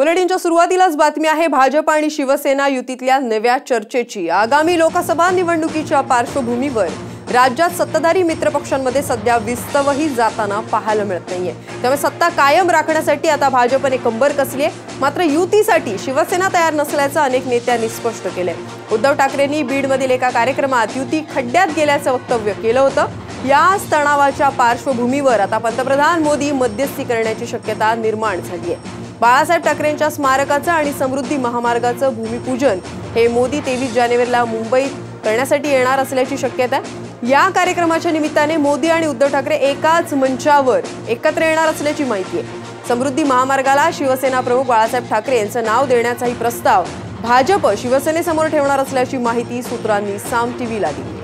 बुलेटिनच्या सुरुवातीलाच बातमी आहे भाजप आणि शिवसेना युतीतल्या नव्या चर्चेची. आगामी लोकसभा निवडणुकीच्या पार्श्वभूमीवर राज्यात सत्ताधारी मित्रपक्षांमध्ये सध्या विस्तवही जाताना पाहायला मिळत नाहीये. त्यामुळे सत्ता कायम राखण्यासाठी आता भाजपने कंबर कसली आहे? मात्र युतीसाठी शिवसेना तयार नसल्याचं अनेक नेत्यांनी स्पष्ट केलंय. उद्धव ठाकरेंनी बीडमधील एका कार्यक्रमात युती खड्ड्यात गेल्याचं वक्तव्य केलं होतं. याच तणावाच्या पार्श्वभूमीवर आता पंतप्रधान मोदी मध्यस्थी करण्याची शक्यता निर्माण झाली आहे बाळासाहेब ठाकरेंच्या स्मारकाचं आणि समृद्धी महामार्गाचं भूमिपूजन हे मोदी तेवीस जानेवारीला मुंबईत करण्यासाठी येणार असल्याची शक्यता आहे. या कार्यक्रमाच्या निमित्ताने मोदी आणि उद्धव ठाकरे एकाच मंचावर एकत्र येणार असल्याची माहिती आहे. समृद्धी महामार्गाला शिवसेना प्रमुख बाळासाहेब ठाकरे यांचं नाव देण्याचाही प्रस्ताव भाजप शिवसेनेसमोर ठेवणार असल्याची माहिती सूत्रांनी साम टीव्हीला दिली.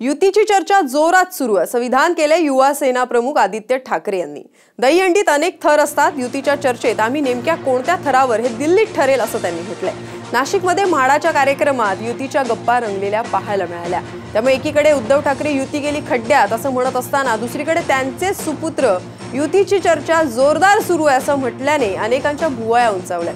युतीची चर्चा जोरात सुरू आहे. असं विधान केलंय युवा सेना प्रमुख आदित्य ठाकरे यांनी. दहीहंडीत अनेक थर असतात. युतीच्या चर्चेत आम्ही नेमक्या कोणत्या थरावर हे दिल्लीत ठरेल असं त्यांनी म्हटलंय. नाशिकमध्ये म्हाडाच्या कार्यक्रमात युतीच्या गप्पा रंगलेल्या पाहायला मिळाल्या. त्यामुळे एकीकडे उद्धव ठाकरे युती गेली खड्ड्यात असं म्हणत असताना दुसरीकडे त्यांचे सुपुत्र युतीची चर्चा जोरदार सुरू आहे असं म्हटल्याने अनेकांच्या भुवाया उंचावल्या.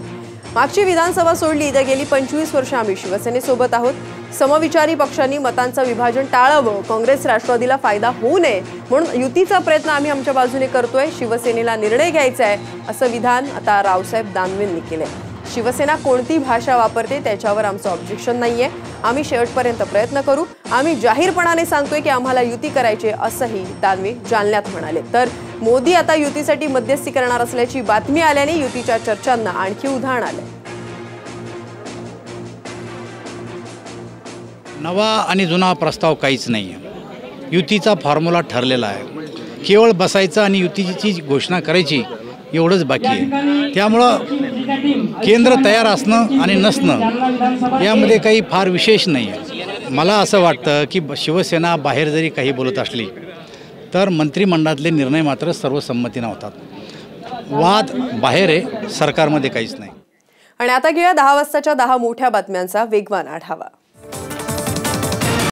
मागची विधानसभा सोडली तर गेली पंचवीस वर्ष आम्ही. शिवसेनेसोबत आहोत. समविचारी पक्षांनी मतांचं विभाजन टाळावं. काँग्रेस राष्ट्रवादीला फायदा होऊ नये म्हणून युतीचा प्रयत्न आम्ही आमच्या बाजूने करतोय. शिवसेनेला निर्णय घ्यायचा आहे असं विधान आता रावसाहेब दानवेंनी केलंय. शिवसेना कोणती भाषा वापरते त्याच्यावर आमचं ऑब्जेक्शन नाहीये. आम्ही शेवटपर्यंत प्रयत्न करू. आम्ही जाहीरपणाने सांगतोय की आम्हाला युती करायची असंही दानवे जालन्यात म्हणाले. तर मोदी आता युतीसाठी मध्यस्थी करणार असल्याची बातमी आल्याने युतीच्या चर्चांना आणखी उधाण आलंय. नवा आणि जुना प्रस्ताव काहीच नाही आहे युतीचा फॉर्म्युला ठरलेला आहे. केवळ बसायचं आणि युतीची घोषणा करायची एवढंच बाकी आहे. त्यामुळं केंद्र तयार असणं आणि नसणं यामध्ये काही फार विशेष नाही आहे. मला असं वाटतं की ब- शिवसेना बाहेर जरी काही बोलत असली तर मंत्रिमंडळातले निर्णय मात्र सर्वसंमतीनं होतात. वाद बाहेर आहे सरकारमध्ये काहीच नाही. आणि आता घेऊया दहा वाजताच्या दहा मोठ्या बातम्यांचा वेगवान आढावा.